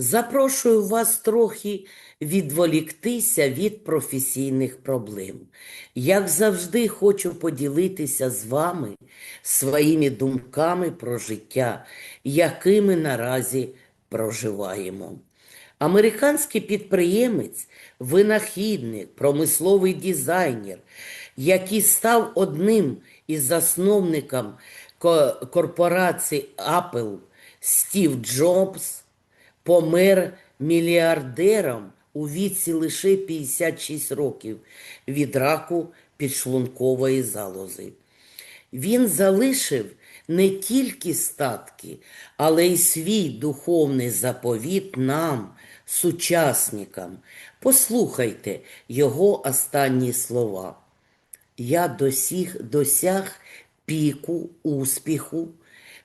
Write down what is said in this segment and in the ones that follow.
Запрошую вас трохи відволіктися від професійних проблем. Як завжди, хочу поділитися з вами своїми думками про життя, якими наразі проживаємо. Американський підприємець, винахідник, промисловий дизайнер, який став одним із засновників корпорації Apple Стів Джобс, помер мільярдером у віці лише 56 років від раку підшлункової залози. Він залишив не тільки статки, але й свій духовний заповіт нам, сучасникам. Послухайте його останні слова. Я досіг, досяг піку успіху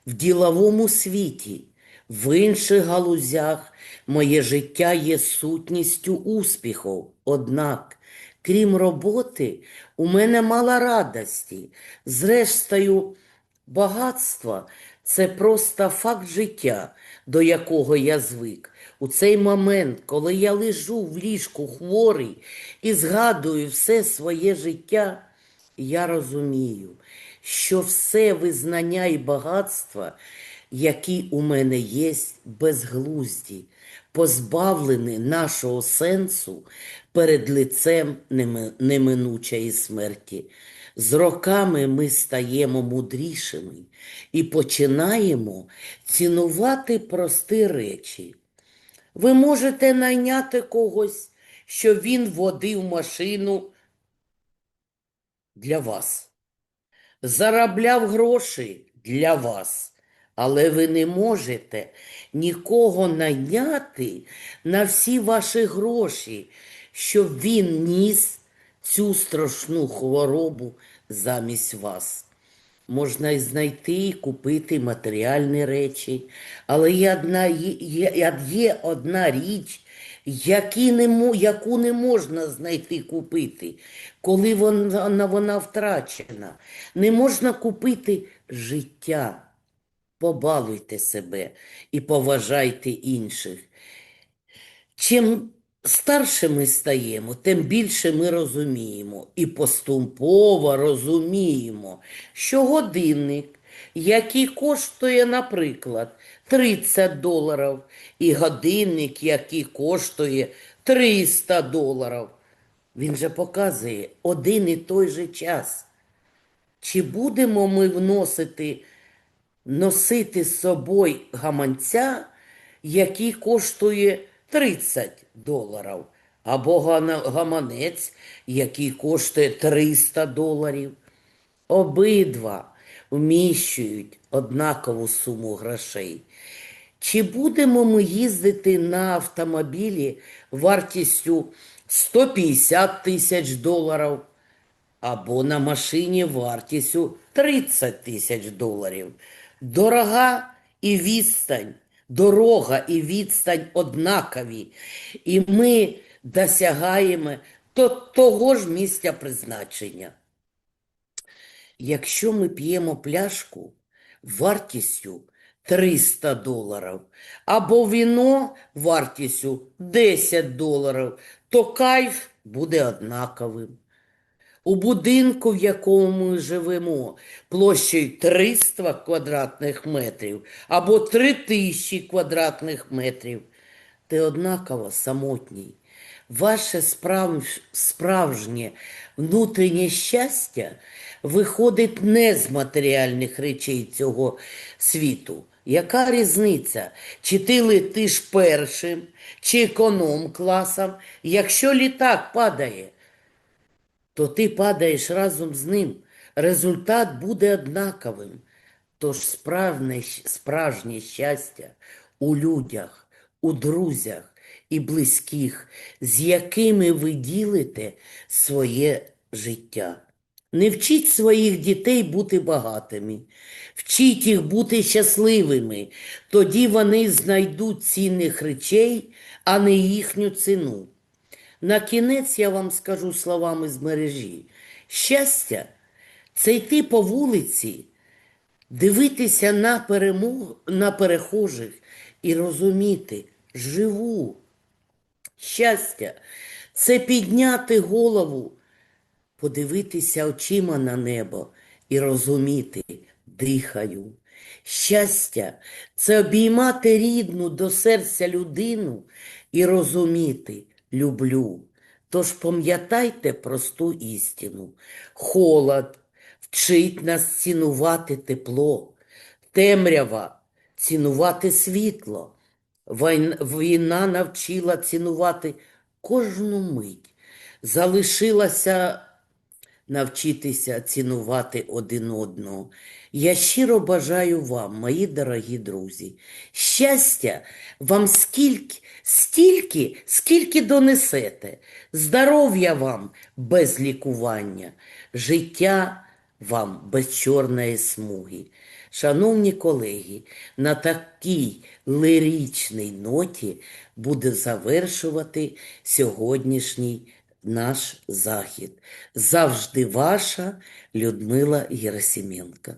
в діловому світі. В інших галузях моє життя є сутністю успіху. Однак, крім роботи, у мене мало радості. Зрештою, багатство це просто факт життя, до якого я звик. У цей момент, коли я лежу в ліжку хворий і згадую все своє життя, я розумію, що все визнання і багатство, які у мене є, безглузді, позбавлені нашого сенсу перед лицем неминучої смерті. З роками ми стаємо мудрішими і починаємо цінувати прості речі. Ви можете найняти когось, щоб він водив машину для вас, заробляв гроші для вас, але ви не можете нікого найняти на всі ваші гроші, щоб він ніс цю страшну хворобу замість вас. Можна й знайти і купити матеріальні речі, але є одна, є- є одна річ, які не, яку не можна знайти купити, коли вона, вона втрачена. Не можна купити життя. Побалуйте себе і поважайте інших. Чим старше ми стаємо, тим більше ми розуміємо і поступово розуміємо, що годинник, який коштує, наприклад, 30 доларів, і годинник, який коштує 300 доларів, він же показує один і той же час. Чи будемо ми вносити носити з собою гаманця, який коштує 30 доларів, або гаманець, який коштує 300 доларів. Обидва вміщують однакову суму грошей. Чи будемо ми їздити на автомобілі вартістю 150 тисяч доларів? або на машині вартістю 30 тисяч доларів. Дорога і відстань, дорога і відстань однакові, і ми досягаємо то, того ж місця призначення. Якщо ми п'ємо пляшку вартістю 300 доларів, або віно вартістю 10 доларів, то кайф буде однаковим. У будинку, в якому ми живемо, площею 300 квадратних метрів або 3000 квадратних метрів, ти однаково самотній. Ваше справ... справжнє внутрішнє щастя виходить не з матеріальних речей цього світу. Яка різниця, чи ти летиш першим, чи економ-класом, якщо літак падає? То ти падаєш разом з ним. Результат буде однаковим. Тож справжнє, справжнє щастя у людях, у друзях і близьких, з якими ви ділите своє життя. Не вчіть своїх дітей бути багатими, вчіть їх бути щасливими, тоді вони знайдуть цінних речей, а не їхню ціну. На кінець я вам скажу словами з мережі. Щастя це йти по вулиці, дивитися на, перемог, на перехожих і розуміти, живу. Щастя це підняти голову, подивитися очима на небо і розуміти, дихаю. Щастя це обіймати рідну до серця людину і розуміти, люблю. Тож пам'ятайте просту істину. Холод вчить нас цінувати тепло, темрява цінувати світло. Війна навчила цінувати кожну мить. Залишилася навчитися цінувати один одного. Я щиро бажаю вам, мої дорогі друзі, щастя вам скільки, стільки, скільки донесете, здоров'я вам без лікування, життя вам без чорної смуги. Шановні колеги, на такій лиричній ноті буде завершувати сьогоднішній наш захід. Завжди ваша Людмила Герасименко.